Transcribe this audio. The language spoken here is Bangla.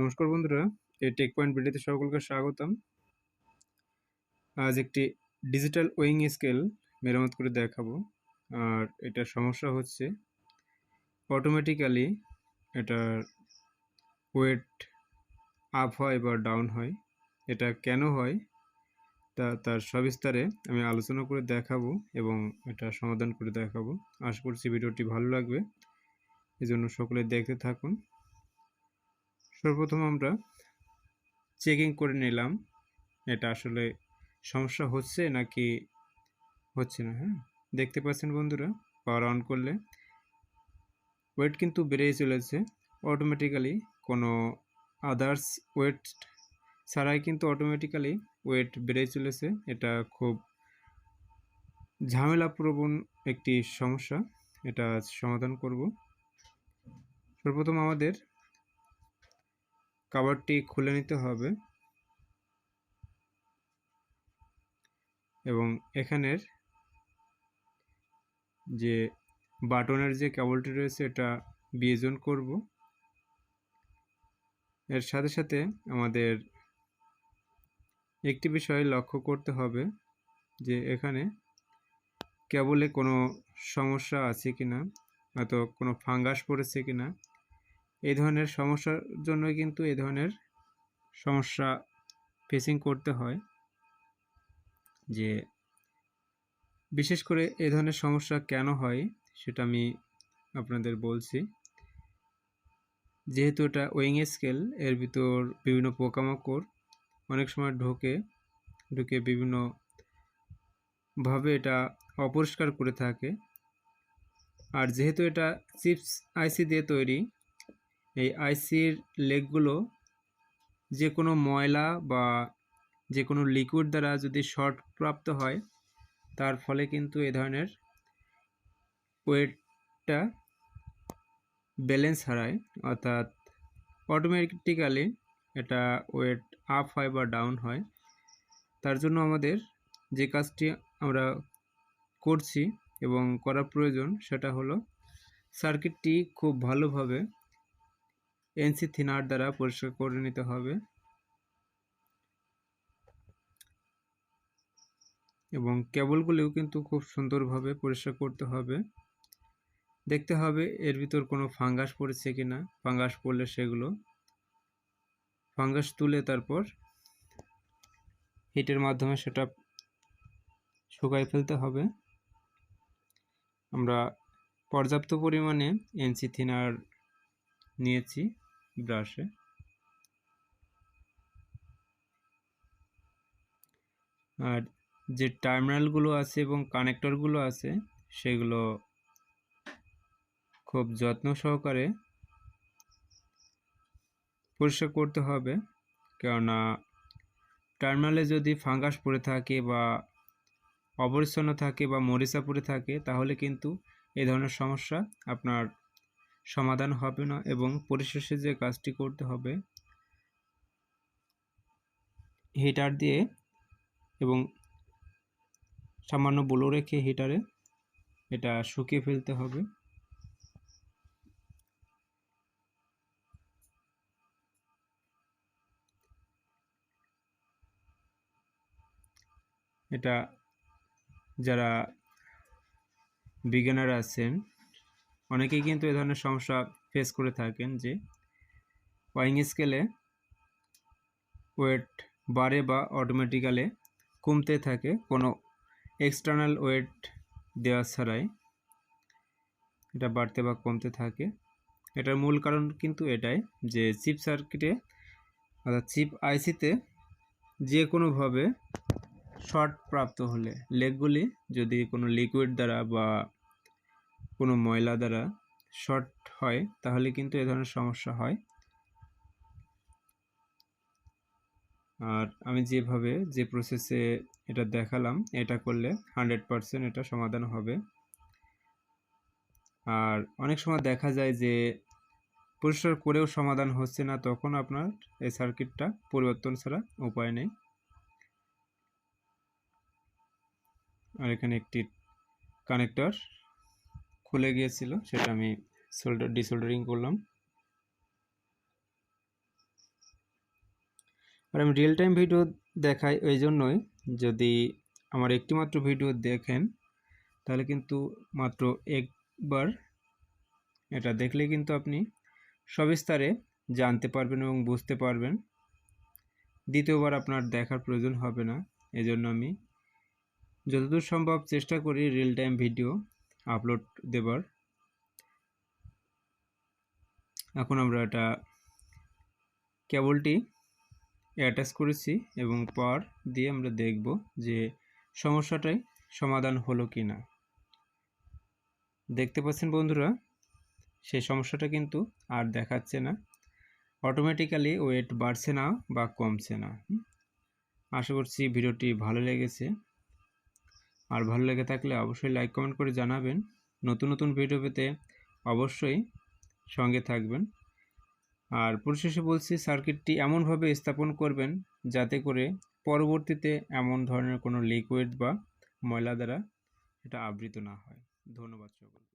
নমস্কার বন্ধুরা, এই টেক পয়েন্ট ভিডিওতে সকলকে স্বাগতম। আজ একটি ডিজিটাল ওয়িং স্কেল মেরামত করে দেখাবো। আর এটা সমস্যা হচ্ছে অটোমেটিক্যালি এটার ওয়েট আপ হয় বা ডাউন হয়, এটা কেন হয় তা তার সবিস্তারে আমি আলোচনা করে দেখাবো এবং এটা সমাধান করে দেখাবো। আশা করছি ভিডিওটি ভালো লাগবে। এজন্য সকলে দেখতে থাকুন। সর্বপ্রথম আমরা চেকিং করে নিলাম, এটা আসলে সমস্যা হচ্ছে নাকি হচ্ছে না হ্যাঁ? দেখতে পাচ্ছেন বন্ধুরা পাওয়ার অন করলে ওয়েট কিন্তু বেড়েই চলেছে। অটোমেটিক্যালি কোনো আদার্স ওয়েট ছাড়াই কিন্তু অটোমেটিক্যালি ওয়েট বেড়েই চলেছে। এটা খুব ঝামেলাপ্রবণ একটি সমস্যা, এটা সমাধান করব। সর্বপ্রথম আমাদের কাবারটি খুলে নিতে হবে। এবং এখানের যে বাটনের যে কেবলটি রয়েছে, এটা বিয়োজন করব। এর সাথে সাথে আমাদের একটি বিষয় লক্ষ্য করতে হবে যে এখানে কেবলে কোনো সমস্যা আছে কিনা হয়তো কোনো ফাঙ্গাস পড়েছে কিনা। এই ধরনের সমস্যার জন্য কিন্তু এই ধরনের সমস্যা ফেসিং করতে হয়। যে বিশেষ করে এই ধরনের সমস্যা কেন হয় সেটা আমি আপনাদের বলছি। যেহেতু এটা ওয়িং স্কেল এর ভিতর বিভিন্ন পোকামাকড় অনেক সময় ঢোকে, ঢুকে বিভিন্নভাবে এটা অপরিষ্কার করে থাকে। আর যেহেতু এটা চিপস, আইসি দিয়ে তৈরি এই আইসির লেগগুলো যে কোনো ময়লা বা যে কোনো লিকুইড দ্বারা যদি শর্ট প্রাপ্ত হয়, তার ফলে কিন্তু এ ধরনের ওয়েটটা ব্যালেন্স হারায়। অর্থাৎ অটোমেটিক্যালি এটা ওয়েট আপ হয় বা ডাউন হয়। তার জন্য আমাদের যে কাজটি আমরা করছি এবং করা প্রয়োজন, সেটা হলো সার্কিটটি খুব ভালোভাবে এনসি থিনার দ্বারা পরিষ্কার করে নিতে হবে। এবং কেবলগুলিও কিন্তু খুব সুন্দরভাবে পরিষ্কার করতে হবে। দেখতে হবে এর ভিতর কোনো ফাঙ্গাস পড়েছে কি না ফাঙ্গাস পড়লে সেগুলো। ফাঙ্গাস তুলে তারপর হিটের মাধ্যমে সেটা শুকাই ফেলতে হবে। আমরা পর্যাপ্ত পরিমাণে এনসি থিনার নিয়েছি। ব্রাশে আর যে টার্মিনালগুলো আছে এবং কানেক্টরগুলো আছে, সেগুলো খুব যত্ন সহকারে পরিষ্কার করতে হবে। কেননা টার্মিনালে যদি ফাঙ্গাস পড়ে থাকে বা অপরিচ্ছন্ন থাকে বা মরিচা পড়ে থাকে, তাহলে কিন্তু এই ধরনের সমস্যা আপনার সমাধান হবে না এবং পরিশেষে যে কাজটি করতে হবে হিটার দিয়ে এবং সামান্য বুলো রেখে হিটারে এটা শুকিয়ে ফেলতে হবে। এটা যারা বিজ্ঞানার আছেন অনেকেই কিন্তু এ ধরনের সমস্যা ফেস করে থাকেন যে ওয়াইং স্কেলে ওয়েট বাড়ে বা অটোমেটিক্যালে কমতে থাকে কোনো এক্সটার্নাল ওয়েট দেওয়া ছাড়াই এটা বাড়তে বা কমতে থাকে। এটার মূল কারণ কিন্তু এটাই যে চিপ সার্কিটে অর্থাৎ চিপ আইসিতে যে কোনোভাবে শর্ট প্রাপ্ত হলে লেগগুলি যদি কোনো লিকুইড দ্বারা বা কোনো ময়লা দ্বারা শর্ট হয়, তাহলে কিন্তু এ ধরনের সমস্যা হয়। আর আমি যেভাবে যে প্রসেসে এটা দেখালাম, এটা করলে হান্ড্রেড পারসেন্ট এটা সমাধান হবে। আর অনেক সময় দেখা যায় যে পরিষ্কার করেও সমাধান হচ্ছে না, তখন আপনার এই সার্কিটটা পরিবর্তন ছাড়া উপায় নেই। আর এখানে একটি কানেক্টর খুলে গিয়েছিল, সেটা আমি সোল্ডার ডিসোল্ডারিং করলাম। আর আমি রিয়েল টাইম ভিডিও দেখাই ওই জন্যই, যদি আমার একটিমাত্র ভিডিও দেখেন, তাহলে কিন্তু মাত্র একবার এটা দেখলে কিন্তু আপনি সবিস্তারে জানতে পারবেন এবং বুঝতে পারবেন। দ্বিতীয়বার আপনার দেখার প্রয়োজন হবে না, এজন্য আমি যতদূর সম্ভব চেষ্টা করি রিয়েল টাইম ভিডিও আপলোড দেবার। এখন আমরা এটা কেবলটি অ্যাটাচ করেছি এবং পর দিয়ে আমরা দেখব যে সমস্যাটাই সমাধান হলো কি না দেখতে পাচ্ছেন বন্ধুরা সেই সমস্যাটা কিন্তু আর দেখাচ্ছে না। অটোমেটিক্যালি ওয়েট বাড়ছে না বা কমছে না। আশা করছি ভিডিওটি ভালো লেগেছে। আর ভালো লেগে থাকলে অবশ্যই লাইক কমেন্ট করে জানাবেন। নতুন নতুন ভিডিও পেতে অবশ্যই সঙ্গে থাকবেন। আর পরিশেষে বলছি সার্কিটটি এমনভাবে স্থাপন করবেন যাতে করে পরবর্তীতে এমন ধরনের কোনো লিকুইড বা ময়লা দ্বারা এটা আবৃত না হয়। ধন্যবাদ সকলকে।